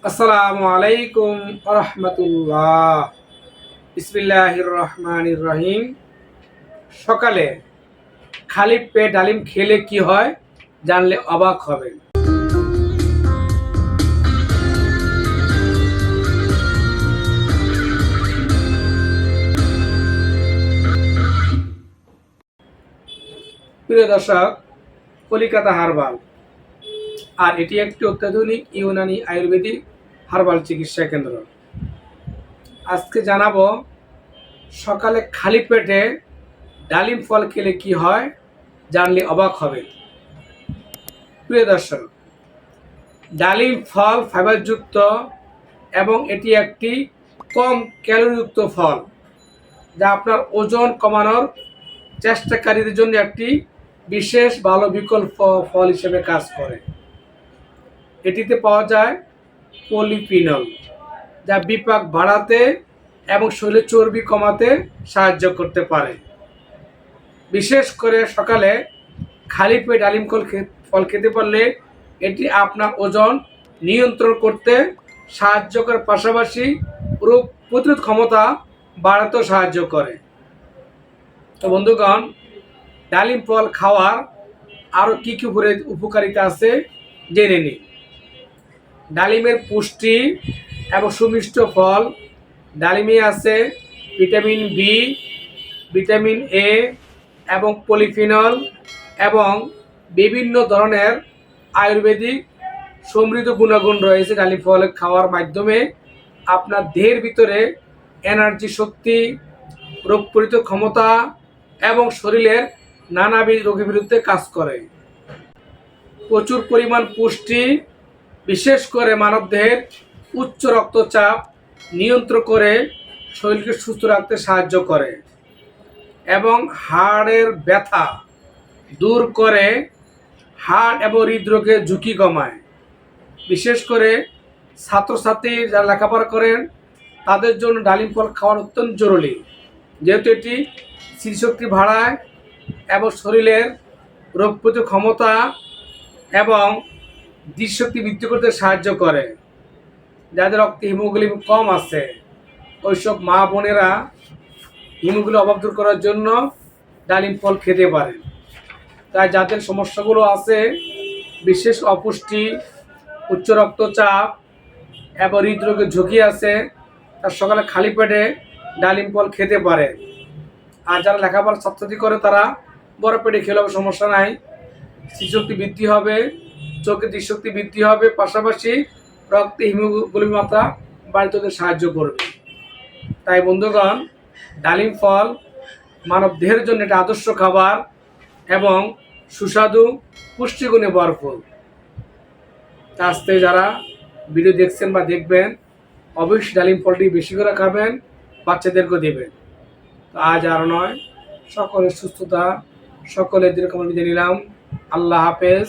আসসালামু আলাইকুম রহমতুল্লাহ বিসমিল্লাহির রহমানির রহিম সকালে খালি পেট ডালিম খেলে কি হয় জানলে অবাক হবেন। প্রিয় দর্শক, কলিকাতা হারবাল আর এটি একটি অত্যাধুনিক ইউনানি আয়ুর্বেদিক হার্বাল চিকিৎসা কেন্দ্র। আজকে জানাব সকালে খালি পেটে ডালিম ফল খেলে কি হয়, জানলে অবাক হবে। প্রিয় দর্শক, ডালিম ফল ফাইবারযুক্ত এবং এটি একটি কম ক্যালোরিযুক্ত ফল, যা আপনার ওজন কমানোর চেষ্টাকারীদের জন্য একটি বিশেষ ভালো বিকল্প ফল হিসেবে কাজ করে। এটিতে পাওয়া যায় পলিফিনল, যা বিপাক বাড়াতে এবং শরীরে চর্বি কমাতে সাহায্য করতে পারে। বিশেষ করে সকালে খালি পেট ডালিম ফল ফল খেতে পারলে এটি আপনার ওজন নিয়ন্ত্রণ করতে সাহায্য করার পাশাপাশি রোগ প্রতিরোধ ক্ষমতা বাড়াতেও সাহায্য করে। তো বন্ধুগণ, ডালিম ফল খাওয়ার আরও কী কী উপকারিতা আছে জেনে নিই। ডালিমের পুষ্টি এবং সুমিষ্ট ফল। ডালিমে আছে ভিটামিন বি ভিটামিন এ এবং পলিফিনল এবং বিভিন্ন ধরনের আয়ুর্বেদিক সমৃদ্ধ গুণাগুণ রয়েছে ডালিম ফল খাওয়ার মাধ্যমে। আপনার দেহের ভিতরে এনার্জি শক্তি, রোগ প্রতিরোধ ক্ষমতা এবং শরীরের নানাবিধ রোগের বিরুদ্ধে কাজ করে। প্রচুর পরিমাণ পুষ্টি বিশেষ করে মানবদেহের উচ্চ রক্তচাপ নিয়ন্ত্রণ করে শরীরকে সুস্থ রাখতে সাহায্য করে এবং হাড়ের ব্যথা দূর করে হাড় এবং হৃদরোগের ঝুঁকি কমায়। বিশেষ করে ছাত্রছাত্রী যারা লেখাপড়া করেন, তাদের জন্য ডালিম ফল খাওয়ার অত্যন্ত জরুরি। যেহেতু এটি স্মৃতিশক্তি বাড়ায় এবং শরীরের রোগ প্রতিরোধ ক্ষমতা এবং দৃশ্যক্তি বৃদ্ধি করতে সাহায্য করে। যাদের রক্তে হিমোগ্লোবিন কম আছে, ওইসব মা বোনেরা হিমোগ্লোবিন অভাব দূর করার জন্য ডালিম ফল খেতে পারেন। তাই যাদের সমস্যাগুলো আছে, বিশেষ অপুষ্টি, উচ্চ রক্তচাপ, এবং হৃদরোগের ঝুঁকি আছে, তার সকালে খালি পেটে ডালিম ফল খেতে পারে। আর যারা লেখাপড়া ছাত্রছাত্রী করে, তারা বড় পেটে খেলেও সমস্যা নাই। স্মৃতিশক্তি বৃদ্ধি হবে। চোখের দৃষ্টিশক্তি বৃদ্ধি হবে, পাশাপাশি রক্তে হিমোগ্লোবিন মাত্রা বাড়িতে সাহায্য করবে। তাই বন্ধুগণ, ডালিম ফল মানব দেহের জন্য এটা আদর্শ খাবার এবং সুস্বাদু, পুষ্টিগুণে ভরপুর। তা আজকে যারা ভিডিও দেখছেন বা দেখবেন, অবশ্যই ডালিম ফলটি বেশি করে খাবেন, বাচ্চাদেরকেও দেবেন। আজ আর নয়, সকলের সুস্থতা, সকলের দীর্ঘ নিলাম। আল্লাহ হাফেজ।